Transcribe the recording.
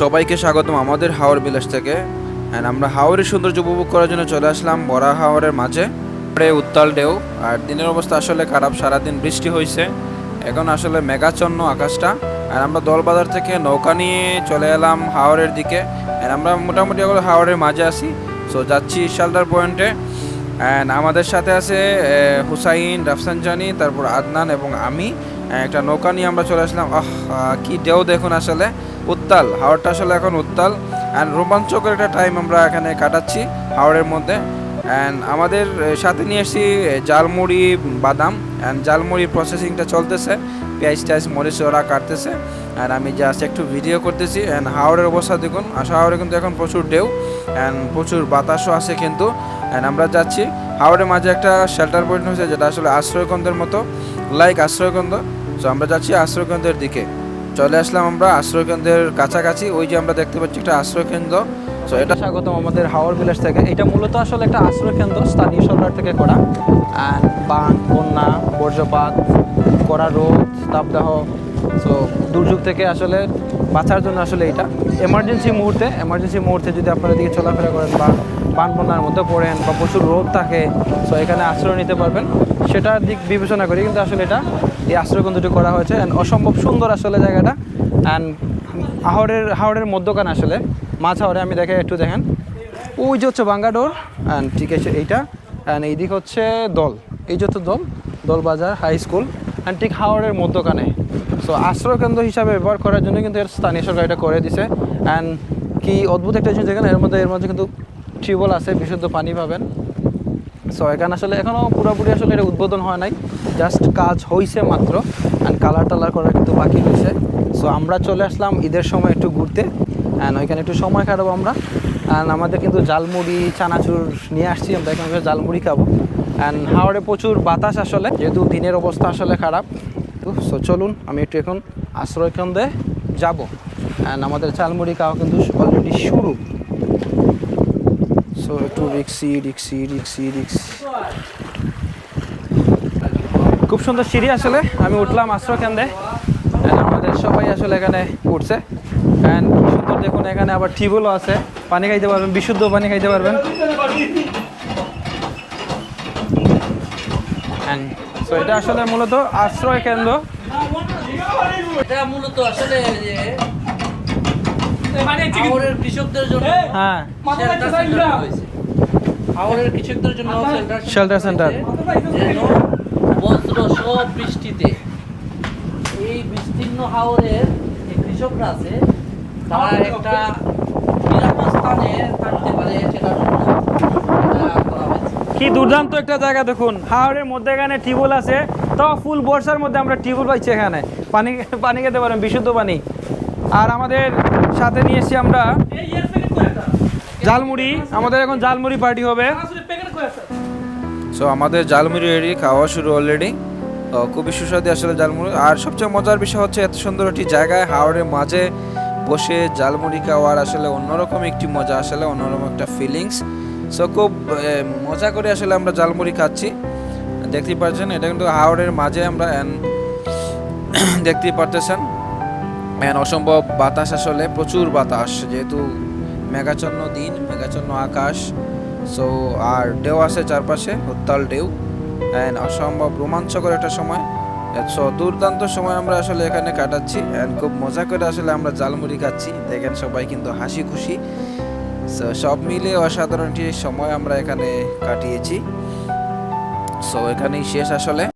সবাইকে স্বাগতম আমাদের হাওড় বিলাস থেকে। অ্যান্ড আমরা হাওড়ের সৌন্দর্য উপভোগ করার জন্য চলে আসলাম বড়া হাওড়ের মাঝে। পরে উত্তাল ঢেউ আর দিনের অবস্থা আসলে খারাপ সারাদিন বৃষ্টি হয়েছে এখন আসলে মেঘাচ্ছন্ন আকাশটা। আর আমরা দলবাজার থেকে নৌকা নিয়ে চলে এলাম হাওড়ের দিকে। আর আমরা মোটামুটি এখন হাওড়ের মাঝে আসি সো যাচ্ছি শালদার পয়েন্টে। অ্যান্ড আমাদের সাথে আছে হুসাইন রাফসানজানি তারপর আদনান এবং আমি। একটা নৌকা নিয়ে আমরা চলে আসলাম। আহ, কি ঢেউ দেখুন আসলে। উত্তাল হাওড়টা আসলে এখন উত্তাল। অ্যান্ড রোমাঞ্চকর একটা টাইম আমরা এখানে কাটাচ্ছি হাওড়ের মধ্যে। অ্যান্ড আমাদের সাথে নিয়ে এসেছি জালমুড়ি বাদাম। অ্যান্ড জালমুড়ি প্রসেসিংটা চলতেছে। পেঁয়াজ টাইজ মরিচ ওরা কাটতেছে। অ্যান্ড আমি জাস্ট একটু ভিডিও করতেছি। অ্যান্ড হাওড়ের অবস্থা দেখুন হাওড়ে কিন্তু এখন প্রচুর ঢেউ। অ্যান্ড প্রচুর বাতাসও আছে কিন্তু। অ্যান্ড আমরা যাচ্ছি হাওড়ের মাঝে একটা শেল্টার পয়েন্ট হয়েছে, যেটা আসলে আশ্রয়কেন্দ্রের মতো। লাইক আশ্রয়কেন্দ্র। সো আমরা যাচ্ছি আশ্রয়কেন্দ্রের দিকে। চলে আসলাম আমরা আশ্রয়কেন্দ্রের কাছাকাছি। ওই যে আমরা দেখতে পাচ্ছি একটা আশ্রয়কেন্দ্র। সো এটা স্বাগতম আমাদের হাওড় ভিলেজ থেকে। এটা মূলত আসলে একটা আশ্রয় কেন্দ্র স্থানীয় সরকার থেকে করা। বান বন্যা, বর্জ্যপাত, করা রোদ, তাপদাহ। সো দুর্যোগ থেকে আসলে বাঁচার জন্য আসলে এটা। এমার্জেন্সি মুহূর্তে এমার্জেন্সি মুহূর্তে যদি আপনারা দিকে চলাফেরা করেন বা বান বন্যার মধ্যে পড়েন বা প্রচুর রোদ থাকে সো এখানে আশ্রয় নিতে পারবেন। সেটার দিক বিবেচনা করি, কিন্তু আসলে এটা এই আশ্রয় কেন্দ্রটি করা হয়েছে। অ্যান্ড অসম্ভব সুন্দর আসলে জায়গাটা। অ্যান্ড হাওড়ের হাওড়ের মধ্যখান আসলে। মাছ হাওড়ে আমি দেখে একটু দেখেন। ওই যে হচ্ছে বাঙ্গাডোর অ্যান্ড ঠিক আছে এইটা। অ্যান্ড এইদিক হচ্ছে দল। এই যে হচ্ছে দল দল বাজার হাই স্কুল অ্যান্ড ঠিক হাওড়ের মধ্যখানে। সো আশ্রয় কেন্দ্র হিসাবে ব্যবহার করার জন্য কিন্তু এর স্থানীয় সরকার এটা করে দিছে। অ্যান্ড কি অদ্ভুত একটা জিনিস দেখেন, এর মধ্যে এর মধ্যে কিন্তু টিউবওয়েল আছে, বিশুদ্ধ পানি পাবেন। সো এখানে আসলে এখনও পুরোপুরি আসলে এটা উদ্বোধন হয় নাই। জাস্ট কাজ হয়েছে মাত্র অ্যান্ড কালার টালার করা কিন্তু বাকি রয়েছে সো আমরা চলে আসলাম ঈদের সময় একটু ঘুরতে অ্যান্ড ওইখানে একটু সময় কাটাবো আমরা। অ্যান্ড আমাদের কিন্তু জালমুড়ি চানাচুর নিয়ে আসছি, আমরা এখানে জালমুড়ি খাব। অ্যান্ড হাওড়ে প্রচুর বাতাস আসলে, যেহেতু দিনের অবস্থা আসলে খারাপ। তো সো চলুন, আমি একটু এখন আশ্রয় কেন্দ্রে যাব। অ্যান্ড আমাদের ঝালমুড়ি খাওয়া কিন্তু অলরেডি শুরু। একটু রিক্সি রিক্সি রিক্সি রিক্স খুব সুন্দর সিঁড়ি আসলে। আমি উঠলাম আশ্রয় কেন্দ্রে And আমাদের সবাই আসলে এখানে উঠছে। অ্যান্ড সুন্দর দেখুন এখানে আবার টিউবওয়েলও আছে। পানি খাইতে পারবেন বিশুদ্ধ পানি খাইতে পারবেন। অ্যান্ড সো এটা আসলে মূলত আশ্রয় কেন্দ্র এটা মূলত আসলে যে কৃষকদের জন্য হ্যাঁ shelter center হয়েছে। হাওড়ের কৃষকদের জন্য Shelter center. বজ্র সব বৃষ্টিতে এই বিস্তীর্ণ হাওড়ের যে কৃষকরা আছে তারা একটা নিরাপদ স্থানে থাকতে পারে সেটার জন্য এটা করা হয়েছে। কি দুর্দান্ত একটা জায়গা দেখুন। হাওড়ের মধ্যে এখানে টিউবওয়েল আছে। তো ফুল বর্ষার মধ্যে আমরা টিউবওয়েল পাইছি এখানে। পানি পানি খেতে পারেন বিশুদ্ধ পানি। আর আমাদের সাথে নিয়ে এসেছি আমরা জালমুড়ি আমাদের এখন জালমুড়ি পার্টি হবে। সো আমাদের জালমুড়ি রেডি খাওয়া শুরু অলরেডি খুবই সুস্বাদু আসলে জালমুড়ি আর সবচেয়ে মজার বিষয় হচ্ছে এত সুন্দর একটি জায়গায়, হাওড়ের মাঝে বসে জালমুড়ি খাওয়ার আসলে অন্যরকম একটি মজা, আসলে অন্যরকম একটা ফিলিংস সো খুব মজা করে আসলে আমরা জালমুড়ি খাচ্ছি। দেখতেই পাচ্ছেন, এটা কিন্তু হাওড়ের মাঝে আমরা দেখতেই পারতেছেন। And অসম্ভব বাতাস আসলে, প্রচুর বাতাস, যেহেতু মেঘাচ্ছন্ন দিন, মেঘাচ্ছন্ন আকাশ সো আর ঢেউ আছে চারপাশে, উত্তাল ঢেউ অ্যান্ড অসম্ভব রোমাঞ্চকর একটা সময় সো দুর্দান্ত সময় আমরা আসলে এখানে কাটাচ্ছি অ্যান্ড খুব মজা করে আসলে আমরা জালমুড়ি খাচ্ছি, দেখেন সবাই কিন্তু হাসি খুশি সো সব মিলে অসাধারণ একটি সময় আমরা এখানে কাটিয়েছি সো এখানেই শেষ আসলে।